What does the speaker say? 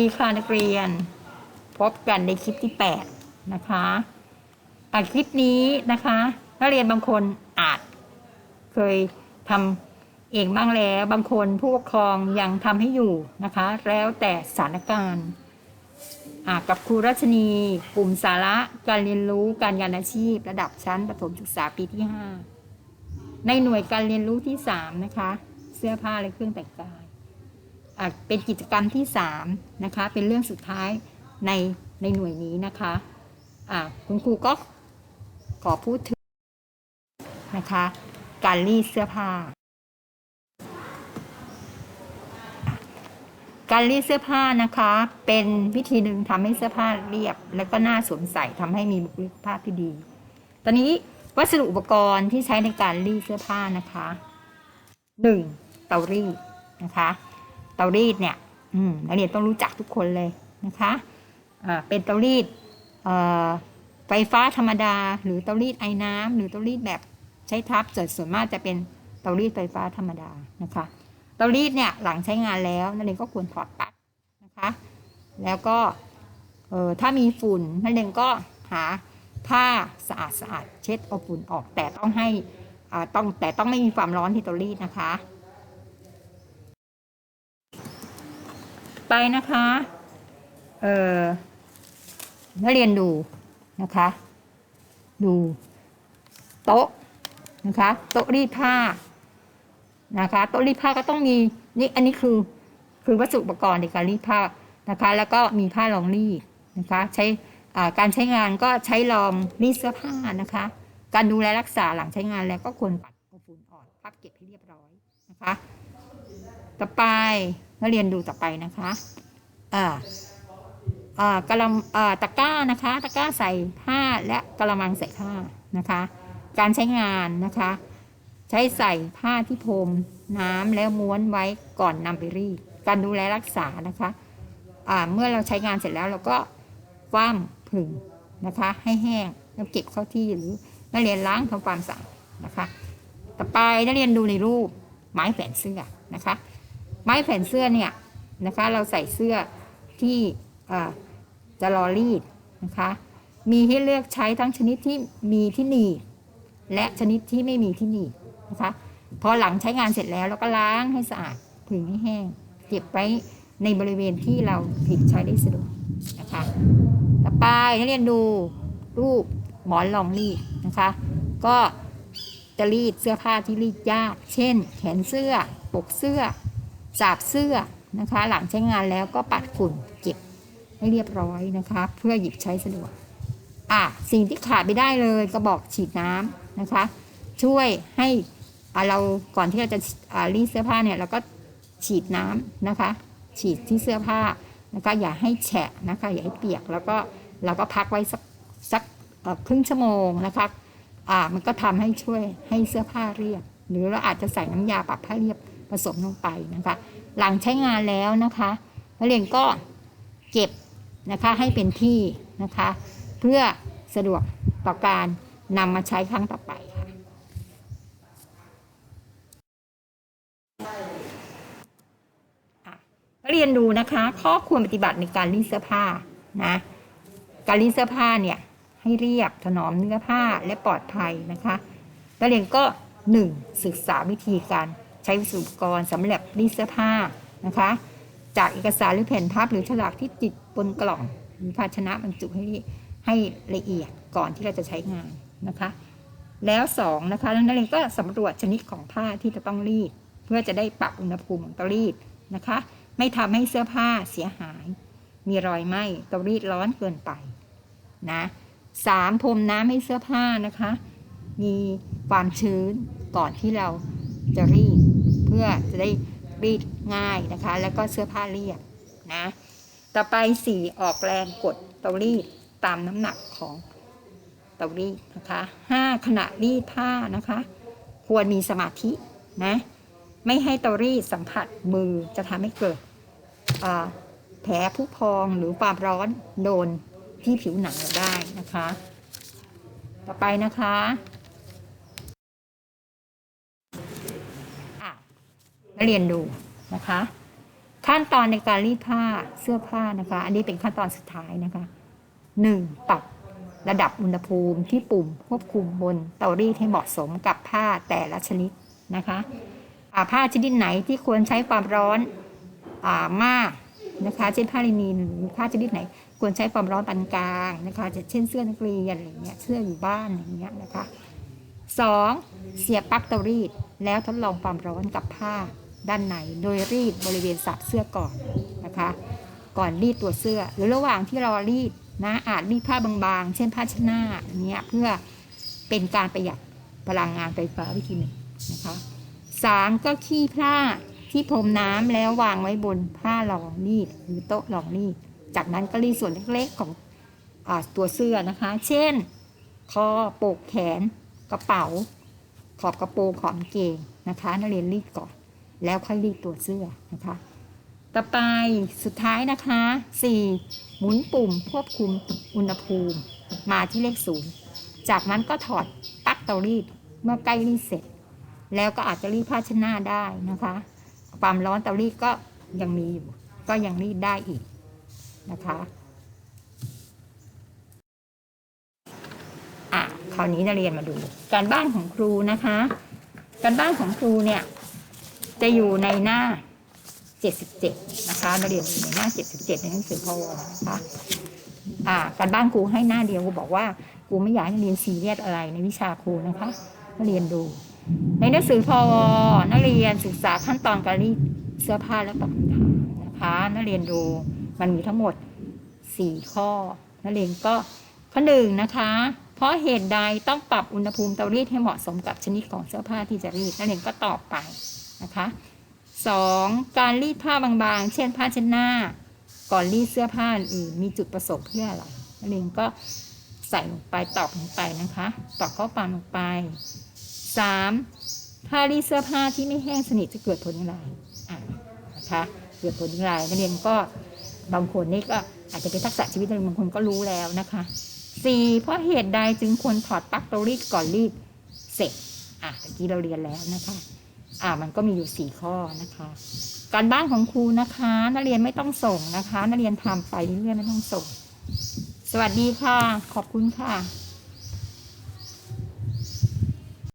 ดีค่ะนักเรียน พบกันในคลิปที่ 8 นะคะอ่คลิปนี้นะคะ นักเรียนบางคนอาจเคยทำเองบ้างแล้ว บางคนผู้ปกครองยังทำให้อยู่นะคะ แล้วแต่สถานการณ์กับครูรัชนีกลุ่มสาระการเรียนรู้การงานอาชีพ ระดับชั้นประถมศึกษาปีที่ 5 ในหน่วยการเรียนรู้ที่ 3 นะคะ เสื้อผ้าและเครื่องแต่งกาย เป็นกิจกรรมที่3นะคะเป็นเรื่องสุดท้ายในในหน่วยนี้นะคะะคุณครูก็ขอพูดถึงนะคะการรีดเสื้อผ้า การรีดเสื้อผ้านะคะ เป็นวิธีหนึ่งทำให้เสื้อผ้าเรียบ และก็น่าสวมใส่ทำให้มีบุคลิกภาพที่ดี ตอนนี้วัสดุอุปกรณ์ที่ใช้ในการรีดเสื้อผ้านะคะหนึ่งเตารีดนะคะ เตารีดเนี่ยอืมนักเรียนต้องรู้จักทุกคนเลยนะคะเป็นเตารีดไฟฟ้าธรรมดา หรือเตารีดไอ้น้ำหรือเตารีดแบบใช้ทับส่วนส่วนมากจะเป็นเตารีดไฟฟ้าธรรมดานะคะเตารีดเนี่ยหลังใช้งานแล้วนักเรียนก็ควรถอดปลั๊กนะคะแล้วก็ถ้ามีฝุ่นนักเรียนก็หาผ้าสะอาดสะอาดเช็ดเอาฝุ่นออกแต่ต้องให้ต้องแต่ต้องไม่มีความร้อนที่เตารีดนะคะ ไปนะคะ เอ่อนักเรียนดูนะคะ ดูโต๊ะนะคะโต๊ะรีดผ้านะคะโต๊ะรีดผ้าก็ต้องมีนี่อันนี้คือคือวัสดุอุปกรณ์ในการรีดผ้านะคะ แล้วก็มีผ้ารองรีดนะคะ ใช้การใช้งานก็ใช้รองรีดเสื้อผ้านะคะ การดูแลรักษาหลังใช้งานแล้วก็ควรปัดฝุ่นออกพับเก็บให้เรียบร้อย นะคะ ต่อไปนักเรียนดูต่อไปนะคะอ่าอ่ากระลำอ่าตะกร้านะคะ ตะกร้าใส่ผ้าและกระมังใส่ผ้านะคะ การใช้งานนะคะ ใช้ใส่ผ้าที่พรมน้ำแล้วม้วนไว้ก่อนนำไปรีดการดูแลรักษานะคะอ่าเมื่อเราใช้งานเสร็จแล้วเราก็คว่ำผึ่งนะคะ ให้แห้งแล้วเก็บเข้าที่หรือนักเรียนล้างทำความสะอาดนะคะ ต่อไปนักเรียนดูในรูป ไม้แขวนเสื้อนะคะ ไม้แขวนเสื้อเนี่ยนะคะ เราใส่เสื้อที่จะรอรีดนะคะ มีให้เลือกใช้ทั้งชนิดที่มีที่หนีบและชนิดที่ไม่มีที่หนีบนะคะ พอหลังใช้งานเสร็จแล้วเราก็ล้างให้สะอาดผึ่งให้แห้งเก็บไว้ในบริเวณที่เราผิดใช้ได้สะดวกนะคะ ต่อไปนักเรียนดูรูปหมอนรองรีดนะคะ ก็ จะรีดเสื้อผ้าที่รีดยาก เช่น แขนเสื้อ ปกเสื้อ สาบเสื้อนะคะ หลังใช้งานแล้วก็ปัดฝุ่นเก็บให้เรียบร้อยนะคะ เพื่อหยิบใช้สะดวกอะสิ่งที่ขาดไม่ได้เลยกระบอกฉีดน้ำนะคะ ช่วยให้เราก่อนที่เราจะรีดเสื้อผ้าเนี่ยเราก็ฉีดน้ำนะคะ ฉีดที่เสื้อผ้านะคะอย่าให้แฉะนะคะอย่าให้เปียกแล้วก็เราก็พักไว้สักสักครึ่งชั่วโมงนะคะ อ่ามันก็ทำให้ช่วยให้เสื้อผ้าเรียบ หรือเราอาจจะใส่น้ำยาปรับผ้าเรียบผสมลงไปนะคะ หลังใช้งานแล้วนะคะนักเรียนก็เก็บนะคะให้เป็นที่นะคะ เพื่อสะดวกต่อการนำมาใช้ครั้งต่อไปค่ะเรียนดูนะคะ ข้อควรปฏิบัติในการรีดเสื้อผ้านะ การรีดเสื้อผ้าเนี่ย ให้เรียบถนอมเนื้อผ้าและปลอดภัยนะคะนักเรียนก็หนึ่งศึกษาวิธีการใช้วัสดุอุปกรณ์สำหรับรีดเสื้อผ้านะคะ จากเอกสารหรือแผ่นพับหรือฉลากที่ติดบนกล่องหรือภาชนะบรรจุให้ให้ละเอียดก่อนที่เราจะใช้งานนะคะ แล้วสองนะคะแล้วนักเรียนก็สำรวจชนิดของผ้าที่จะต้องรีด เพื่อจะได้ปรับอุณหภูมิของเตารีดนะคะ ไม่ทำให้เสื้อผ้าเสียหาย มีรอยไหม้เตารีดร้อนเกินไปนะ สามพรมน้ำให้เสื้อผ้านะคะ มีความชื้นก่อนที่เราจะรีด เพื่อจะได้รีดง่ายนะคะ แล้วก็เสื้อผ้าเรียบนะ ต่อไปสี่ออกแรงกดเตารีดตามน้ำหนักของเตารีดนะคะห้าขณะรีดผ้านะคะ ควรมีสมาธินะ ไม่ให้เตารีดสัมผัสมือจะทำให้เกิดแผลผู้พองหรือความร้อนโดน ที่ผิวหนังเราได้นะคะ ต่อไปนะคะอะนักเรียนดูนะคะ ขั้นตอนในการรีดผ้าเสื้อผ้านะคะ อันนี้เป็นขั้นตอนสุดท้ายนะคะหนึ่งปรับระดับอุณหภูมิที่ปุ่มควบคุมบนเตารีดให้เหมาะสมกับผ้าแต่ละชนิดนะคะผ้าชนิดไหนที่ควรใช้ความร้อนอามาก นะคะเช่นผ้าลินินหรือผ้าชนิดไหน ควรใช้ความร้อนปานกลางนะคะจะเช่นเสื้อนักเรียนอะไรเงี้ยเสื้ออยู่บ้านอย่างเงี้ยนะคะสองเสียบปลั๊กเตารีด แล้วทดลองความร้อนกับผ้าด้านในโดยรีดบริเวณสับเสื้อก่อนนะคะ ก่อนรีดตัวเสื้อ หรือระหว่างที่รอรีดนะอาจรีดผ้าบางๆ เช่นผ้าชน้าอย่างเงี้ยเพื่อเป็นการประหยัดพลังงานไฟฟ้าวิธีหนึ่งนะคะสามก็ขี้ผ้า ที่พรมน้ำแล้ววางไว้บนผ้ารองรีดหรือโต๊ะรองรีดจากนั้นก็รีดส่วนเล็กๆของอตัวเสื้อนะคะ เช่น คอโปกแขนกระเป๋า ขอบกระโปรงขอบเกงนะคะนักเรียนรีดก่อน แล้วค่อยรีดตัวเสื้อนะคะ ต่อไปสุดท้ายนะคะ 4. หมุนปุ่มควบคุมอุณหภูมิมาที่เลขศูนย์จากนั้นก็ถอดปลั๊กเตารีดเมื่อใกล้รีดเสร็จ แล้วก็อาจจะรีดผ้าเช็ดหน้าได้นะคะ ความร้อนเตารีดก็ยังมีอยู่ ก็ยังรีดได้อีกนะคะอะคราวนี้นักเรียนมาดู การบ้านของครูนะคะ การบ้านของครูเนี่ย จะอยู่ในหน้า 77 นะคะนักเรียนอยู่ในหน้า 77 ในหนังสือพอนะคะอ่าการบ้านครูให้หน้าเดียวครูบอกว่าครูไม่อยากให้นเรียนซีเรียสอะไรในวิชาครูนะคะนักเรียนดู ในหนังสือพอนักเรียนศึกษาขั้นตอนการรีดเสื้อผ้าและตอบคำถามนะคะนักเรียนดูมันมีทั้งหมด 4 ข้อ นักเรียนก็ข้อหนึ่งนะคะ เพราะเหตุใดต้องปรับอุณหภูมิเตารีดให้เหมาะสมกับชนิดของเสื้อผ้าที่จะรีดนักเรียนก็ตอบไปนะคะสองการรีดผ้าบางๆ เช่นผ้าเช็ดหน้า ก่อนรีดเสื้อผ้าอื่นมีจุดประสงค์เพื่ออะไรนักเรียนก็ใส่ลงไปตอกลงไปนะคะ ตอกข้อความลงไป สามถ้ารีดเสื้อผ้าที่ไม่แห้งสนิทจะเกิดผลอะไรอะนะคะเกิดผลอะไรนักเรียนก็บางคนนี่ก็อาจจะเป็นทักษะชีวิตบางคนก็รู้แล้วนะคะสี่เพราะเหตุใดจึงควรถอดปลั๊กเตารีดก่อนรีดเสร็จอะเมื่อกี้เราเรียนแล้วนะคะอ่ามันก็มีอยู่สี่ข้อนะคะ การบ้านของครูนะคะ นักเรียนไม่ต้องส่งนะคะ นักเรียนทำไปเรื่อยๆไม่ต้องส่ง สวัสดีค่ะ ขอบคุณค่ะ